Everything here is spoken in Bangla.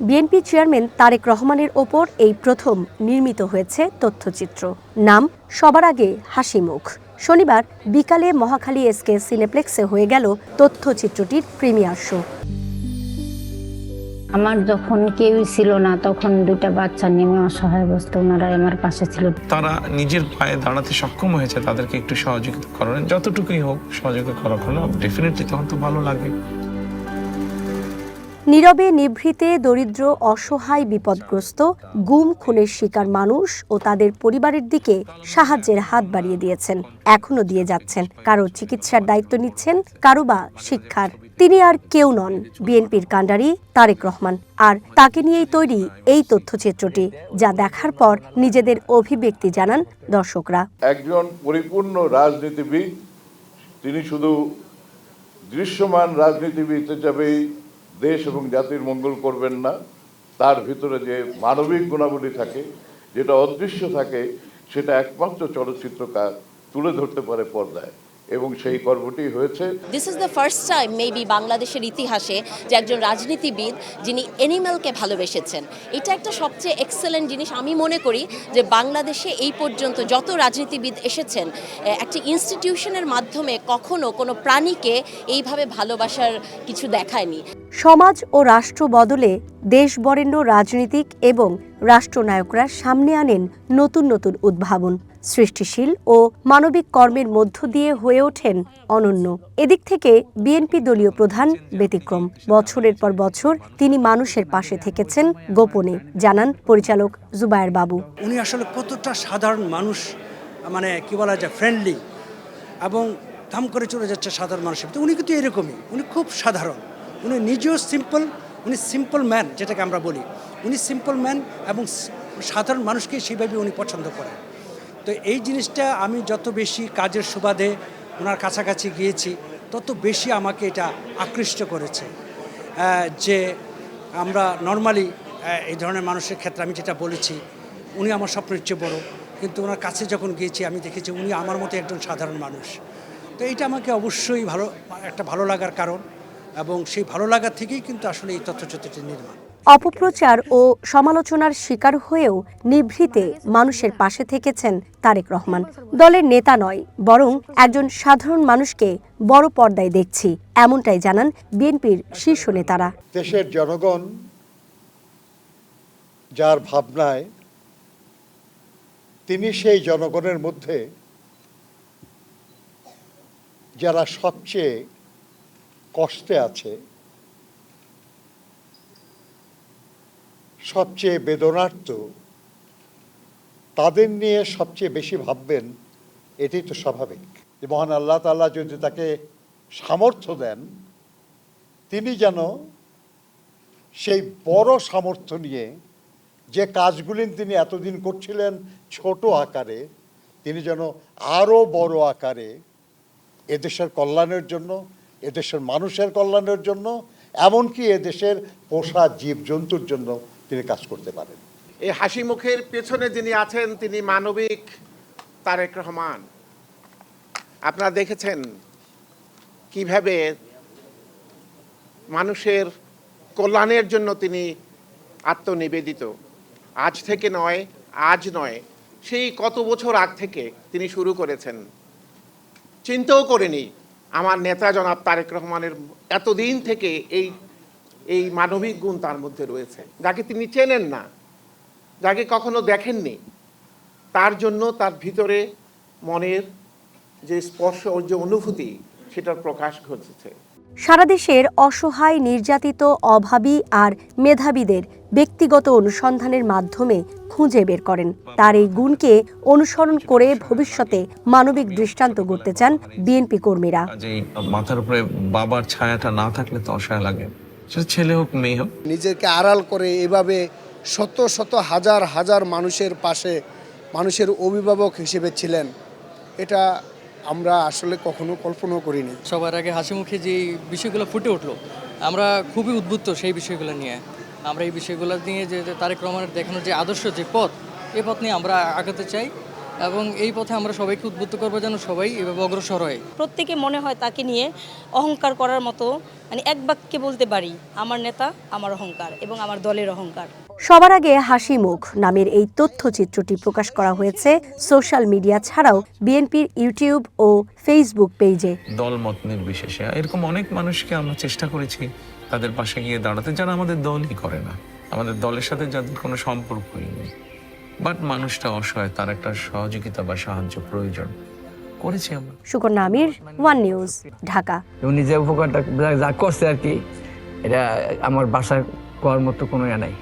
বিএনপি চেয়ারম্যান তারেক রহমানের ওপর এই প্রথম নির্মিত হয়েছে তথ্যচিত্র। নাম সবার আগে হাসি মুখ। শনিবার বিকালে মহাখালী এসকে সিনেপ্লেক্সে হয়ে গেল তথ্যচিত্রটির প্রিমিয়ার শো। আমার যখন কেউই ছিল না তখন দুটা বাচ্চা নেমে অসহায় অবস্থা ওনারা আমার পাশে ছিল। তারা নিজের পায়ে দাঁড়াতে সক্ষম হয়েছে তাদেরকে একটু সহযোগিতা করার। যতটুকুই হোক সহযোগিতা করার হলো ডেফিনেটলি তখন তো ভালো লাগে। নীরবে নিভৃতে দরিদ্র, অসহায়, বিপদগ্রস্ত, গুম, খুনের শিকার মানুষ ও তাদের পরিবারের দিকে সাহায্যের হাত বাড়িয়ে দিয়েছেন এখনও দিয়ে যাচ্ছেন। কারও চিকিৎসার দায়িত্ব নিচ্ছেন, কারও বা শিক্ষার। তিনি আর কেউ নন। বিএনপির কাণ্ডারি তারেক রহমান। আর তাকে নিয়েই তৈরি এই তথ্যচিত্রটি, যা দেখার পর নিজেদের অভিব্যক্তি জানান দর্শকরা। একজন পরিপূর্ণ রাজনীতিবিদ, তিনি শুধু দৃশ্যমান রাজনীতিবিদ হিসাবেই দেশ এবং জাতির মঙ্গল করবেন না। তার ভিতরে যে মানবিক গুণাবলী থাকে, যেটা অদৃশ্য থাকে, সেটা একমাত্র চলচ্চিত্রকার তুলে ধরতে পারে পর্দায়। এবং সেই পর্বটি হয়েছে this is the first time maybe বাংলাদেশের ইতিহাসে যে একজন রাজনীতিবিদ যিনি এনিম্যালকে ভালোবেসেছেন। এটা একটা সবচেয়ে এক্সেলেন্ট জিনিস। আমি মনে করি যে বাংলাদেশে এই পর্যন্ত যত রাজনীতিবিদ এসেছেন একটি ইনস্টিটিউশনের মাধ্যমে কখনো কোনো প্রাণীকে এইভাবে ভালোবাসার কিছু দেখায়নি। সমাজ ও রাষ্ট্র বদলে দেশ বরেণ্য রাজনীতিক এবং রাষ্ট্রনায়করা সামনে আনেন নতুন নতুন উদ্ভাবন, সৃষ্টিশীল ও মানবিক কর্মের মধ্য দিয়ে হয়ে ওঠেন অনন্য। এদিক থেকে বিএনপি দলীয় প্রধান ব্যতিক্রম। বছরের পর বছর তিনি মানুষের পাশে থেকেছেন গোপনে, জানান পরিচালক জুবায়ের বাবু। উনি আসলে কতটা সাধারণ মানুষ মানে কি বলা যায় ফ্রেন্ডলি এবং ধাম করে চলে যাচ্ছে সাধারণ মানুষের। উনি কিন্তু এরকমই, উনি খুব সাধারণ। উনি নিজেও সিম্পল উনি সিম্পল ম্যান যেটাকে আমরা বলি। উনি সিম্পল ম্যান এবং সাধারণ মানুষকে সেইভাবে উনি পছন্দ করেন। তো এই জিনিসটা আমি যত বেশি কাজের সুবাদে ওনার কাছাকাছি গিয়েছি, তত বেশি আমাকে এটা আকৃষ্ট করেছে। যে আমরা নর্মালি এই ধরনের মানুষের ক্ষেত্রে আমি যেটা বলেছি, উনি আমার স্বপ্নের চেয়ে বড়। কিন্তু ওনার কাছে যখন গিয়েছি, আমি দেখেছি উনি আমার মতো একজন সাধারণ মানুষ। তো এইটা আমাকে অবশ্যই ভালো, একটা ভালো লাগার কারণ এবং সেই ভালো লাগা থেকেই কিন্তু আসলে এই তথ্যচিত্রটি নির্মাণ। অপপ্রচার ও সমালোচনার শিকার হয়েও নিভৃতে মানুষের পাশে থেকেছেন তারেক রহমান। দলের নেতা নয়, বরং একজন সাধারণ মানুষকে বড় পর্দায় দেখছি, এমনটাই জানান বিএনপির শীর্ষ নেতারা। দেশের জনগণ যার ভাবনায় তিনি সেই জনগণের মধ্যে যারা সবচেয়ে কষ্টে আছে সবচেয়ে বেদনার্থ, তাদের নিয়ে সবচেয়ে বেশি ভাববেন এটাই তো স্বাভাবিক। যে মহান আল্লাহ তাআলা যদি তাকে সামর্থ্য দেন, তিনি যেন সেই বড় সামর্থ্য নিয়ে যে কাজগুলি তিনি এতদিন করছিলেন ছোট আকারে, তিনি যেন আরও বড় আকারে এদেশের কল্যাণের জন্য, এদেশের মানুষের কল্যাণের জন্য, এমনকি এদেশের পোষা জীবজন্তুর জন্য তিনি কাজ করতে পারেন। এই হাসি মুখের পেছনে যিনি আছেন, তিনি মানবিক তারেক রহমান। আপনারা দেখেছেন কীভাবে মানুষের কল্যাণের জন্য তিনি আত্মনিবেদিত। আজ থেকে নয়, আজ নয়, সেই কত বছর আগ থেকে তিনি শুরু করেছেন। চিন্তাও করেনি, আমার নেতা জনাব তারেক রহমানের এতদিন থেকে এই এই মানবিক গুণ তার মধ্যে রয়েছে। যাকে তিনি চেনেন না যাকে কখনো দেখেননি তার জন্য তার ভিতরে মনের যে স্পর্শ ওর যে অনুভূতি সেটার প্রকাশ ঘটেছে। সারা দেশের অসহায় নির্যাতিত অভাবী আর মেধাবীদের ব্যক্তিগত অনুসন্ধানের মাধ্যমে খুঁজে বের করেন। তার এই গুণকে অনুসরণ করে ভবিষ্যতে মানবিক দৃষ্টান্ত গড়তে চান বিএনপি কর্মীরা। মাথার উপরে বাবার ছায়াটা না থাকলে তো অসহায় লাগে। সেটা ছেলে হোক মেয়ে হোক। নিজেকে আড়াল করে এভাবে শত শত হাজার হাজার মানুষের পাশে মানুষের অভিভাবক হিসেবে ছিলেন এটা আমরা আসলে কখনো কল্পনাও করিনি। সবার আগে হাসি মুখে যে বিষয়গুলো ফুটে উঠল আমরা খুবই উদ্বুদ্ধ সেই বিষয়গুলো নিয়ে। আমরা এই বিষয়গুলো নিয়ে যে যে তারেক রহমানের দেখানোর যে আদর্শ যে পথ এ পথ নিয়ে আমরা আগাতে চাই। এবং এই পথে আমরা সবাইকে উদ্বুদ্ধ করব যেন সবাই এভাবে অগ্রসর হয়। প্রত্যেকে মনে হয় তাকে নিয়ে অহংকার করার মতো মানে এক বাক্যে বলতে পারি আমার নেতা আমার অহংকার এবং আমার দলের অহংকার। সবার আগে হাসি মুখ নামের এই তথ্যচিত্রটি প্রকাশ করা হয়েছে সোশ্যাল মিডিয়া ছাড়াও বিএনপির ইউটিউব ও ফেসবুক পেজে। দল মত নির্বিশেষে এরকম অনেক মানুষকে আমরা চেষ্টা করেছি তাদের পাশে গিয়ে দাঁড়াতে যারা আমাদের দলই করে না। আমাদের দলের সাথে যাদের কোনো সম্পর্কই নেই। বাট মানুষটা অসহায় তার একটা সহযোগিতা বা সাহায্য প্রয়োজন। করেছি আমরা। Sukanya Amir one news Dhaka. উনি যে উপকারটা যা- যা করছে আর কি এটা আমার বাসার করার মতো কোনো ইয়ে নাই।